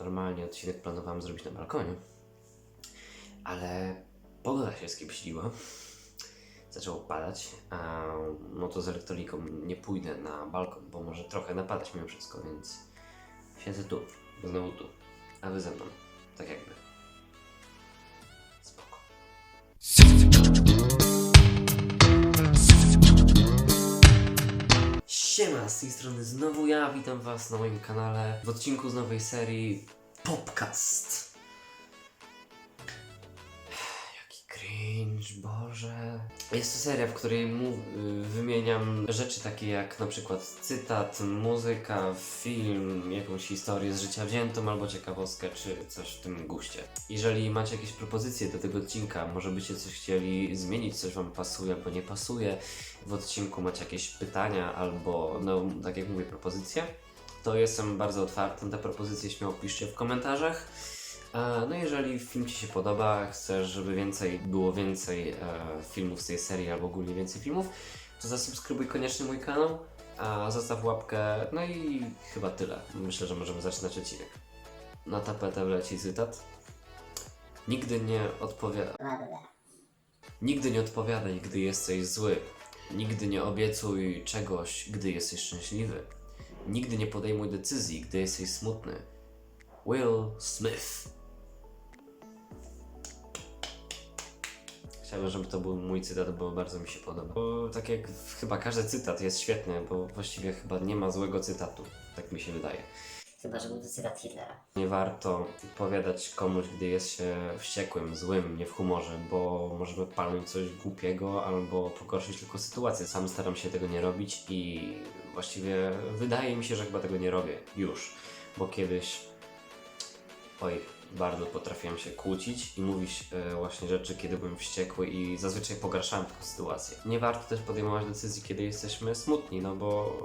Normalnie odcinek planowałem zrobić na balkonie, ale pogoda się skiepściła. Zaczęło padać, a no to z elektroniką nie pójdę na balkon, bo może trochę napadać mimo wszystko, więc siedzę tu, znowu tu, a wy ze mną, tak jakby. Siema, z tej strony znowu ja, witam was na moim kanale w odcinku z nowej serii Popcast. 5, Boże. Jest to seria, w której wymieniam rzeczy takie jak na przykład cytat, muzyka, film, jakąś historię z życia wziętą albo ciekawostkę, czy coś w tym guście. Jeżeli macie jakieś propozycje do tego odcinka, może byście coś chcieli zmienić, coś Wam pasuje albo nie pasuje, w odcinku macie jakieś pytania albo, no tak jak mówię, propozycje, to jestem bardzo otwarty na te propozycje, śmiało piszcie w komentarzach. No jeżeli film Ci się podoba, chcesz, żeby więcej było więcej e, filmów z tej serii albo ogólnie więcej filmów, to zasubskrybuj koniecznie mój kanał, a zostaw łapkę, no i chyba tyle. Myślę, że możemy zaczynać odcinek. Na tapetę wleci cytat. Nigdy nie odpowiada. Nigdy nie odpowiadaj, gdy jesteś zły. Nigdy nie obiecuj czegoś, gdy jesteś szczęśliwy. Nigdy nie podejmuj decyzji, gdy jesteś smutny. Will Smith. Chciałbym, żeby to był mój cytat, bo bardzo mi się podoba. Bo tak jak chyba każdy cytat jest świetny, bo właściwie chyba nie ma złego cytatu. Tak mi się wydaje. Chyba, że był to cytat Hitlera. Nie warto odpowiadać komuś, gdy jest się wściekłym, złym, nie w humorze, bo możemy palnąć coś głupiego albo pogorszyć tylko sytuację. Sam staram się tego nie robić i właściwie wydaje mi się, że chyba tego nie robię już, bo kiedyś oj, bardzo potrafiłem się kłócić i mówić e, właśnie rzeczy, kiedy byłem wściekły i zazwyczaj pogarszałem tylko sytuację. Nie warto też podejmować decyzji, kiedy jesteśmy smutni, no bo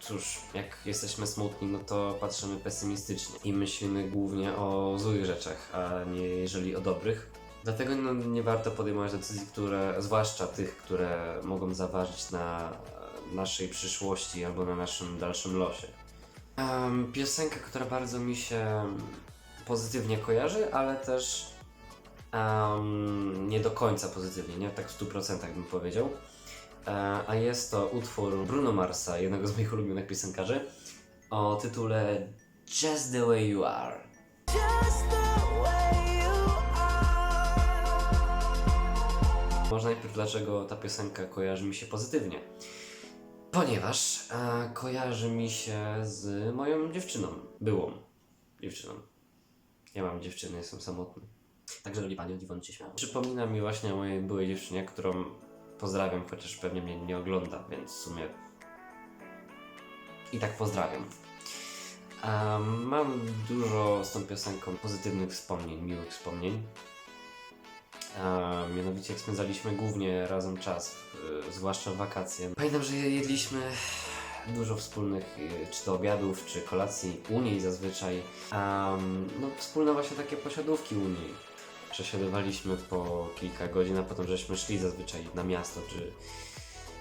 cóż, jak jesteśmy smutni, no to patrzymy pesymistycznie i myślimy głównie o złych rzeczach, a nie jeżeli o dobrych. Dlatego no, nie warto podejmować decyzji, które, zwłaszcza tych, które mogą zaważyć na naszej przyszłości albo na naszym dalszym losie. Em, piosenka, która bardzo mi się pozytywnie kojarzy, ale też em, nie do końca pozytywnie, nie tak w 100% bym powiedział. E, a jest to utwór Bruno Marsa, jednego z moich ulubionych piosenkarzy, o tytule Just the Way You Are. Może najpierw dlaczego ta piosenka kojarzy mi się pozytywnie. Ponieważ e, kojarzy mi się z moją dziewczyną, byłą dziewczyną. Ja mam dziewczynę, jestem samotny. Także drogi panie, dziwon się śmiał. Przypomina mi właśnie o mojej byłej dziewczynie, którą pozdrawiam, chociaż pewnie mnie nie ogląda, więc w sumie i tak pozdrawiam. Mam dużo z tą piosenką pozytywnych wspomnień, miłych wspomnień. A mianowicie jak spędzaliśmy głównie razem czas, y, zwłaszcza wakacje. Pamiętam, że jedliśmy dużo wspólnych, y, czy to obiadów, czy kolacji u niej zazwyczaj. Um, no wspólne właśnie takie posiadówki u niej. Przesiadywaliśmy po kilka godzin, a potem żeśmy szli zazwyczaj na miasto, czy,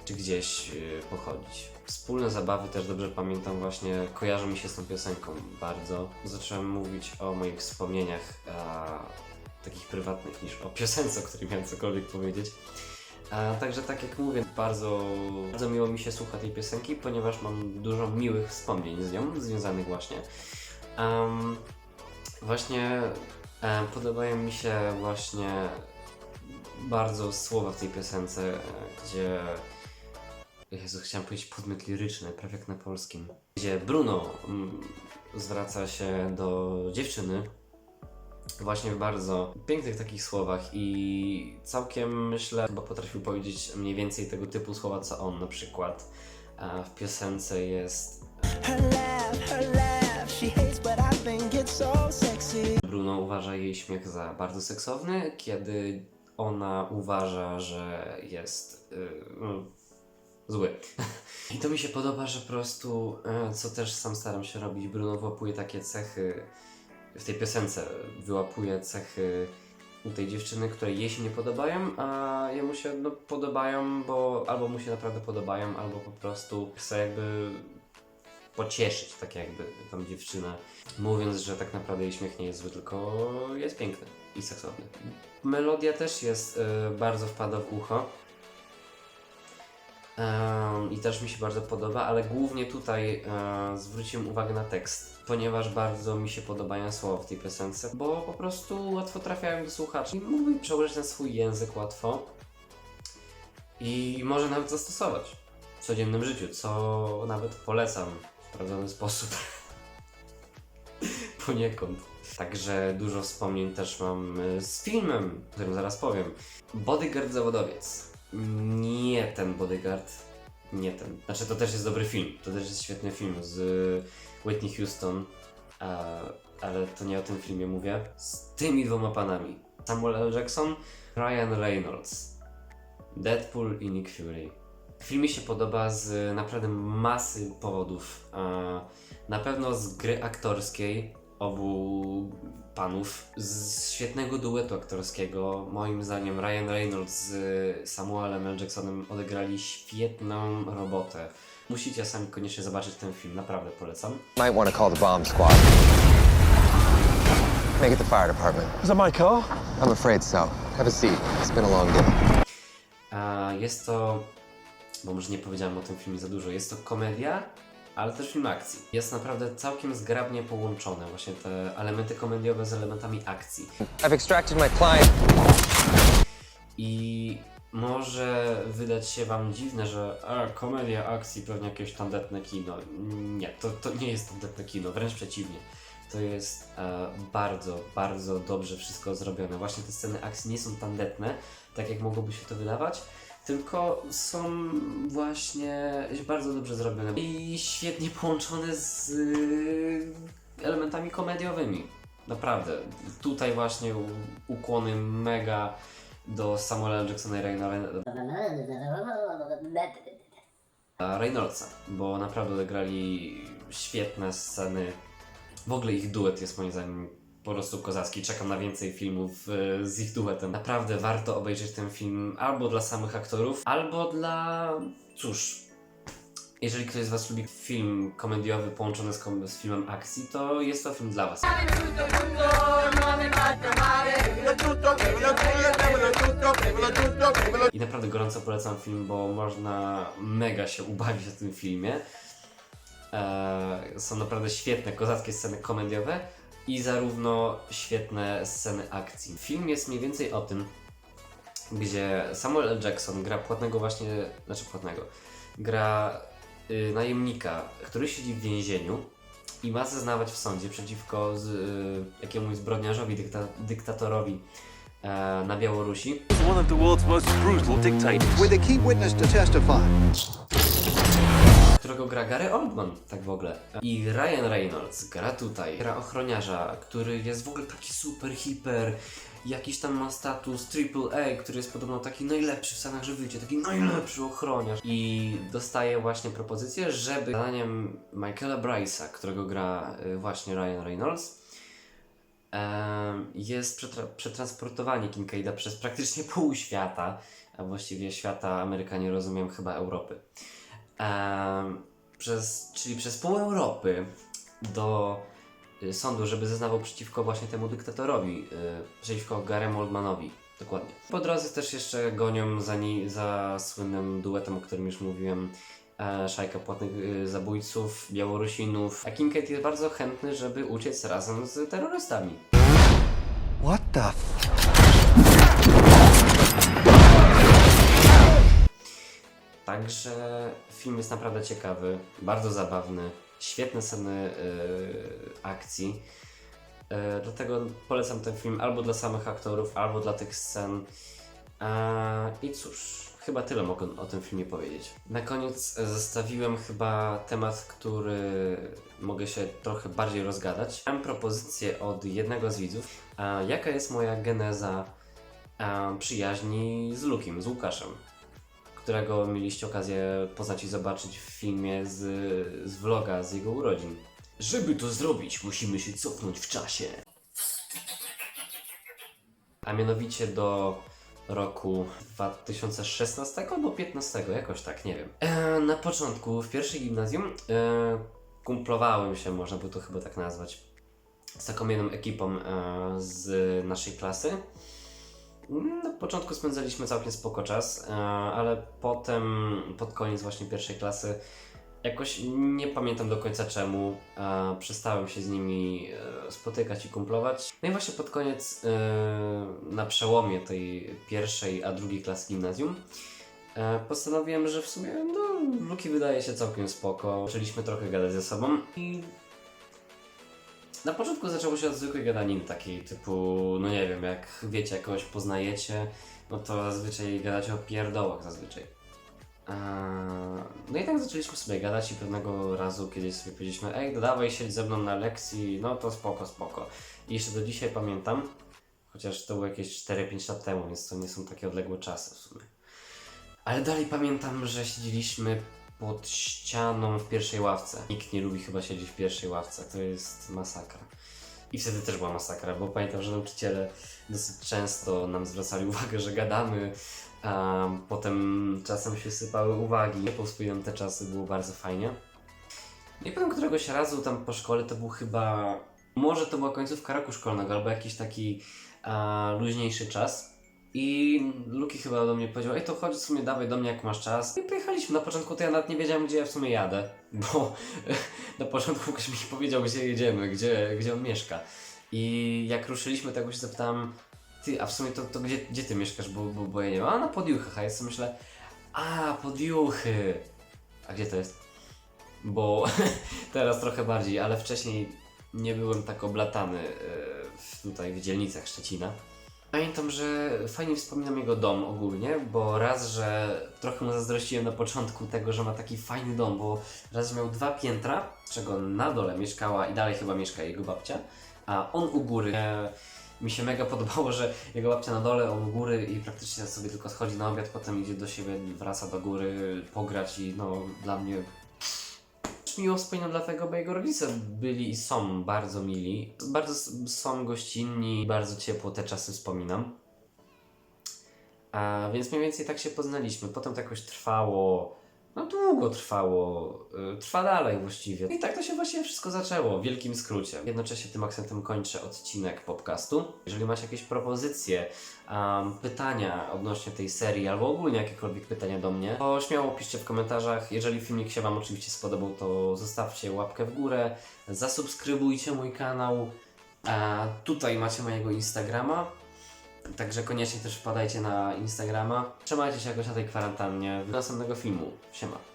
czy gdzieś y, pochodzić. Wspólne zabawy też dobrze pamiętam właśnie, kojarzą mi się z tą piosenką bardzo. Zacząłem mówić o moich wspomnieniach, a, takich prywatnych niż o piosence, o której miałem cokolwiek powiedzieć. A, także tak jak mówię, bardzo, bardzo miło mi się słucha tej piosenki, ponieważ mam dużo miłych wspomnień z nią, związanych właśnie. Em, właśnie em, podobają mi się właśnie bardzo słowa w tej piosence, e, gdzie Jezu, chciałem powiedzieć podmiot liryczny, prawie jak na polskim. Gdzie Bruno mm, zwraca się do dziewczyny, właśnie w bardzo pięknych takich słowach i całkiem myślę, chyba potrafił powiedzieć mniej więcej tego typu słowa co on na przykład. A w piosence jest sexy. Bruno uważa jej śmiech za bardzo seksowny, kiedy ona uważa, że jest yy, zły. I to mi się podoba, że po prostu, e, co też sam staram się robić, Bruno wyłapuje takie cechy w tej piosence, wyłapuje cechy u tej dziewczyny, które jej się nie podobają, a jemu się no, podobają, bo albo mu się naprawdę podobają, albo po prostu chce jakby pocieszyć, tak jakby tam dziewczyna, mówiąc, że tak naprawdę jej śmiech nie jest zły, tylko jest piękny i seksowny. Melodia też jest, e, bardzo wpada w ucho. I też mi się bardzo podoba, ale głównie tutaj e, zwróciłem uwagę na tekst, ponieważ bardzo mi się podobają słowa w tej piosence, bo po prostu łatwo trafiają do słuchaczy i mógłby przełożyć na swój język łatwo i może nawet zastosować w codziennym życiu, co nawet polecam w sprawdzony sposób. Poniekąd. Także dużo wspomnień też mam e, z filmem, o którym zaraz powiem. Bodyguard zawodowiec. Nie ten bodyguard. Nie ten. Znaczy to też jest dobry film. To też jest świetny film z Whitney Houston. A, ale to nie o tym filmie mówię. Z tymi dwoma panami. Samuel L. Jackson, Ryan Reynolds. Deadpool i Nick Fury. Film mi się podoba z naprawdę masy powodów. E, Na pewno z gry aktorskiej obu panów, z świetnego duetu aktorskiego. Moim zdaniem Ryan Reynolds z Samuelem L. Jacksonem odegrali świetną robotę. Musicie sami koniecznie zobaczyć ten film, naprawdę polecam. Might want to call the bomb squad. Make it the fire department. Is that my car? I'm afraid so. Have a seat. It's been a long day. A jest to, bo może nie powiedziałem o tym filmie za dużo, jest to komedia, ale też film akcji. Jest naprawdę całkiem zgrabnie połączone właśnie te elementy komediowe z elementami akcji. I've extracted my client. I może wydać się Wam dziwne, że a, komedia akcji, pewnie jakieś tandetne kino. Nie, to, to nie jest tandetne kino, wręcz przeciwnie. To jest e, bardzo, bardzo dobrze wszystko zrobione. Właśnie te sceny akcji nie są tandetne, tak jak mogłoby się to wydawać, tylko są właśnie bardzo dobrze zrobione i świetnie połączone z y, elementami komediowymi. Naprawdę. Tutaj właśnie ukłony mega do Samuela. Jacksona i Ryana Reynoldsa, bo naprawdę odegrali świetne sceny. W ogóle ich duet jest moim zdaniem po prostu kozacki. Czekam na więcej filmów e, z ich duetem. Naprawdę warto obejrzeć ten film albo dla samych aktorów, albo dla... cóż... Jeżeli ktoś z Was lubi film komediowy połączony z, kom- z filmem akcji, to jest to film dla Was. I naprawdę gorąco polecam film, bo można mega się ubawić na tym filmie. Eee, są naprawdę świetne, kozackie sceny komediowe i zarówno świetne sceny akcji. Film jest mniej więcej o tym, gdzie Samuel L. Jackson gra płatnego właśnie, znaczy płatnego, gra y, najemnika, który siedzi w więzieniu i ma zeznawać w sądzie przeciwko z, y, jakiemuś zbrodniarzowi, dykta, dyktatorowi e, na Białorusi. one of the world's most brutal dictators. with a key witness to testify. Którego gra Gary Oldman, tak w ogóle. I Ryan Reynolds gra tutaj, gra ochroniarza, który jest w ogóle taki super, hiper, jakiś tam ma status AAA, który jest podobno taki najlepszy w Stanach, że taki najlepszy ochroniarz. I dostaje właśnie propozycję, żeby zadaniem Michaela Bryce'a, którego gra y, właśnie Ryan Reynolds, jest przetra- przetransportowanie Kincaida przez praktycznie pół świata, a właściwie świata Amerykanie rozumiem chyba Europy. Em, przez, czyli przez pół Europy do y, sądu, żeby zeznawał przeciwko właśnie temu dyktatorowi, y, przeciwko Garemu Oldmanowi. Dokładnie. Po drodze też jeszcze gonią za, ni- za słynnym duetem, o którym już mówiłem, e, szajka płatnych y, zabójców, Białorusinów. A Kincaid jest bardzo chętny, żeby uciec razem z terrorystami. What the f- Także film jest naprawdę ciekawy, bardzo zabawny, świetne sceny y, akcji. Y, dlatego polecam ten film albo dla samych aktorów, albo dla tych scen. E, I cóż, chyba tyle mogę o tym filmie powiedzieć. Na koniec e, zostawiłem chyba temat, który mogę się trochę bardziej rozgadać. Mam propozycję od jednego z widzów. Jaka jest moja geneza przyjaźni z Lukiem, z Łukaszem? Którego mieliście okazję poznać i zobaczyć w filmie z, z vloga z jego urodzin. Żeby to zrobić, musimy się cofnąć w czasie. A mianowicie do roku 2016 albo 15, jakoś tak, nie wiem. E, na początku, w pierwszej gimnazjum, e, kumplowałem się, można by to chyba tak nazwać, z taką jedną ekipą e, z naszej klasy. Na początku spędzaliśmy całkiem spoko czas, e, ale potem, pod koniec właśnie pierwszej klasy, jakoś nie pamiętam do końca czemu, e, przestałem się z nimi e, spotykać i kumplować. No i właśnie pod koniec, na przełomie tej pierwszej a drugiej klasy gimnazjum, postanowiłem, że w sumie, no, Luki wydaje się całkiem spoko. Zaczęliśmy trochę gadać ze sobą i na początku zaczęło się od zwykłej gadaniny, takiej typu, no nie wiem, jak wiecie, jakoś poznajecie, no to zazwyczaj gadacie o pierdołach zazwyczaj. No i tak zaczęliśmy sobie gadać i pewnego razu kiedyś sobie powiedzieliśmy, ej, dodawaj siedź ze mną na lekcji, no to spoko, spoko. I jeszcze do dzisiaj pamiętam, chociaż to było jakieś 4-5 lat temu, więc to nie są takie odległe czasy w sumie. Ale dalej pamiętam, że siedzieliśmy pod ścianą w pierwszej ławce. Nikt nie lubi chyba siedzieć w pierwszej ławce, to jest masakra. I wtedy też była masakra, bo pamiętam, że nauczyciele dosyć często nam zwracali uwagę, że gadamy, a potem czasem się sypały uwagi. Po wspominam te czasy, było bardzo fajnie. I potem któregoś razu tam po szkole to był chyba, może to była końcówka roku szkolnego, albo jakiś taki a, luźniejszy czas. I Luki chyba do mnie powiedział, ej to chodź w sumie dawaj do mnie jak masz czas. I pojechaliśmy. Na początku to ja nawet nie wiedziałem gdzie ja w sumie jadę, bo na początku ktoś mi powiedział gdzie jedziemy, gdzie, gdzie on mieszka. I jak ruszyliśmy, to jakoś zapytałem, ty, a w sumie to, to gdzie, gdzie ty mieszkasz, bo, bo, bo ja nie wiem, a na Podjuchach, a ja sobie myślę, a Podjuchy, a gdzie to jest? Bo teraz trochę bardziej, ale wcześniej nie byłem tak oblatany w- tutaj w dzielnicach Szczecina. Pamiętam, że fajnie wspominam jego dom ogólnie, bo raz, że trochę mu zazdrościłem na początku tego, że ma taki fajny dom, bo raz miał dwa piętra, czego na dole mieszkała i dalej chyba mieszka jego babcia, a on u góry. E, mi się mega podobało, że jego babcia na dole, on u góry i praktycznie sobie tylko schodzi na obiad, potem idzie do siebie, wraca do góry, pograć i no dla mnie miło wspominam dlatego, bo jego rodzice byli i są bardzo mili. Bardzo są gościnni, bardzo ciepło te czasy wspominam. A więc mniej więcej tak się poznaliśmy. Potem to jakoś trwało, no długo trwało, y, trwa dalej właściwie. I tak to się właśnie wszystko zaczęło, w wielkim skrócie. Jednocześnie tym akcentem kończę odcinek podcastu. Jeżeli macie jakieś propozycje, um, pytania odnośnie tej serii, albo ogólnie jakiekolwiek pytania do mnie, to śmiało piszcie w komentarzach. Jeżeli filmik się Wam oczywiście spodobał, to zostawcie łapkę w górę, zasubskrybujcie mój kanał. A tutaj macie mojego Instagrama. Także koniecznie też wpadajcie na Instagrama. Trzymajcie się jakoś na tej kwarantannie. Do następnego filmu. Siema.